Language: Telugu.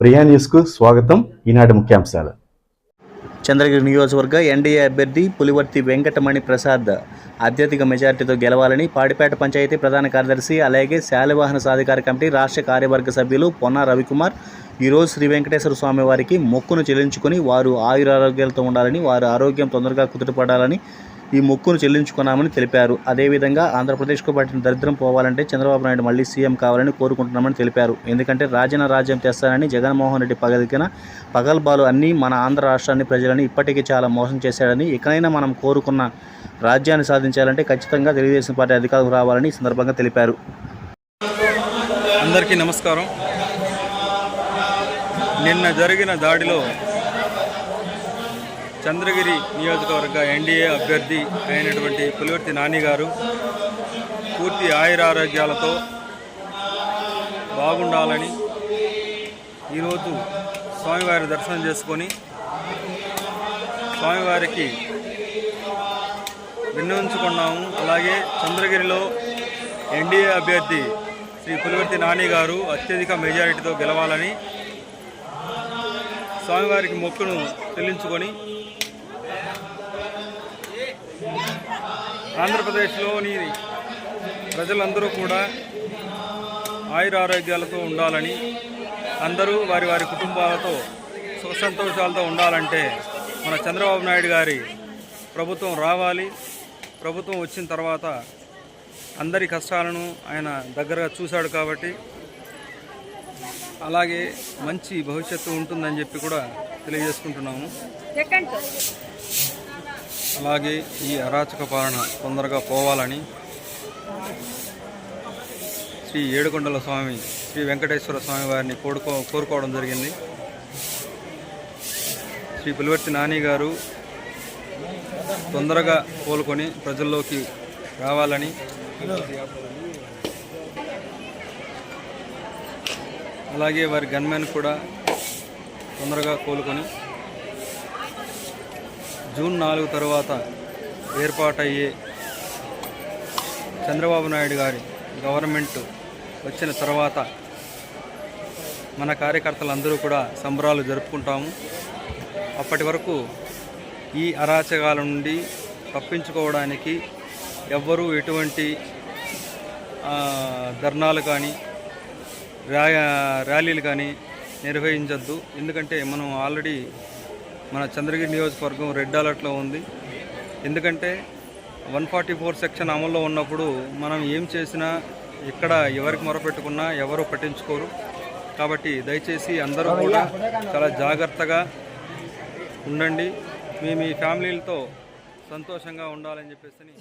ప్రియా న్యూస్కు స్వాగతం. ఈనాటి ముఖ్యాంశాలు. చంద్రగిరి నియోజకవర్గ ఎన్డీఏ అభ్యర్థి పులివర్తి వెంకటమణి ప్రసాద్ అత్యధిక మెజార్టీతో గెలవాలని పాడిపేట పంచాయతీ ప్రధాన కార్యదర్శి అలాగే శాలివాహన సాధికార కమిటీ రాష్ట్ర కార్యవర్గ సభ్యులు పొన్న రవికుమార్ ఈరోజు శ్రీ వెంకటేశ్వర స్వామి వారికి మొక్కును చెల్లించుకొని వారు ఆయురారోగ్యాలతో ఉండాలని వారు ఆరోగ్యం తొందరగా కుదుటపడాలని ఈ మొక్కును చెల్లించుకున్నామని తెలిపారు. అదేవిధంగా ఆంధ్రప్రదేశ్కు పట్టిన దరిద్రం పోవాలంటే చంద్రబాబు నాయుడు మళ్ళీ సీఎం కావాలని కోరుకుంటున్నామని తెలిపారు. ఎందుకంటే రాజన రాజ్యం తెస్తానని జగన్మోహన్ రెడ్డి పగలిగిన పగల్బాలు అన్నీ మన ఆంధ్ర రాష్ట్రాన్ని ప్రజలని ఇప్పటికీ చాలా మోసం చేశాడని ఇకనైనా మనం కోరుకున్న రాజ్యాన్ని సాధించాలంటే ఖచ్చితంగా తెలుగుదేశం పార్టీ అధికారులకు రావాలని ఈ సందర్భంగా తెలిపారు. అందరికీ నమస్కారం. నిన్న జరిగిన దాడిలో చంద్రగిరి నియోజకవర్గ ఎన్డీఏ అభ్యర్థి అయినటువంటి పులివర్తి నాని గారు పూర్తి ఆయురారోగ్యాలతో బాగుండాలని ఈరోజు స్వామివారి దర్శనం చేసుకొని స్వామివారికి విన్నవించుకున్నాము. అలాగే చంద్రగిరిలో ఎన్డీఏ అభ్యర్థి శ్రీ పులివర్తి నాని గారు అత్యధిక మెజారిటీతో గెలవాలని స్వామివారికి మొక్కును చెల్లించుకొని ఆంధ్రప్రదేశ్లోని ప్రజలందరూ కూడా ఆయురారోగ్యాలతో ఉండాలని అందరూ వారి వారి కుటుంబాలతో సుఖ సంతోషాలతో ఉండాలంటే మన చంద్రబాబు నాయుడు గారి ప్రభుత్వం రావాలి. ప్రభుత్వం వచ్చిన తర్వాత అందరి కష్టాలను ఆయన దగ్గరగా చూశాడు కాబట్టి అలాగే మంచి భవిష్యత్తు ఉంటుందని చెప్పి కూడా తెలియజేసుకుంటున్నాము. అలాగే ఈ అరాచక పాలన తొందరగా పోవాలని శ్రీ ఏడుకొండల స్వామి శ్రీ వెంకటేశ్వర స్వామి వారిని కోరుకో కోరుకోవడం జరిగింది. శ్రీ పులివర్తి నాని గారు తొందరగా కోలుకొని ప్రజల్లోకి రావాలని అలాగే వారి గన్మెన్ కూడా తొందరగా కోలుకొని జూన్ నాలుగు తర్వాత ఏర్పాటయ్యే చంద్రబాబు నాయుడు గారి గవర్నమెంట్ వచ్చిన తర్వాత మన కార్యకర్తలందరూ కూడా సంబరాలు జరుపుకుంటాము. అప్పటి వరకు ఈ అరాచకాల నుండి తప్పించుకోవడానికి ఎవ్వరూ ఎటువంటి ధర్నాలు కానీ ర్యా ర్యాలీలు కానీ నిర్వహించద్దు. ఎందుకంటే మనం ఆల్రెడీ మన చంద్రగిరి నియోజకవర్గం రెడ్ అలర్ట్లో ఉంది. ఎందుకంటే వన్ ఫార్టీ ఫోర్ సెక్షన్ అమల్లో ఉన్నప్పుడు మనం ఏం చేసినా ఇక్కడ ఎవరికి మొరపెట్టుకున్నా ఎవరు పట్టించుకోరు. కాబట్టి దయచేసి అందరూ కూడా చాలా జాగ్రత్తగా ఉండండి. మీ మీ ఫ్యామిలీలతో సంతోషంగా ఉండాలని చెప్పేసి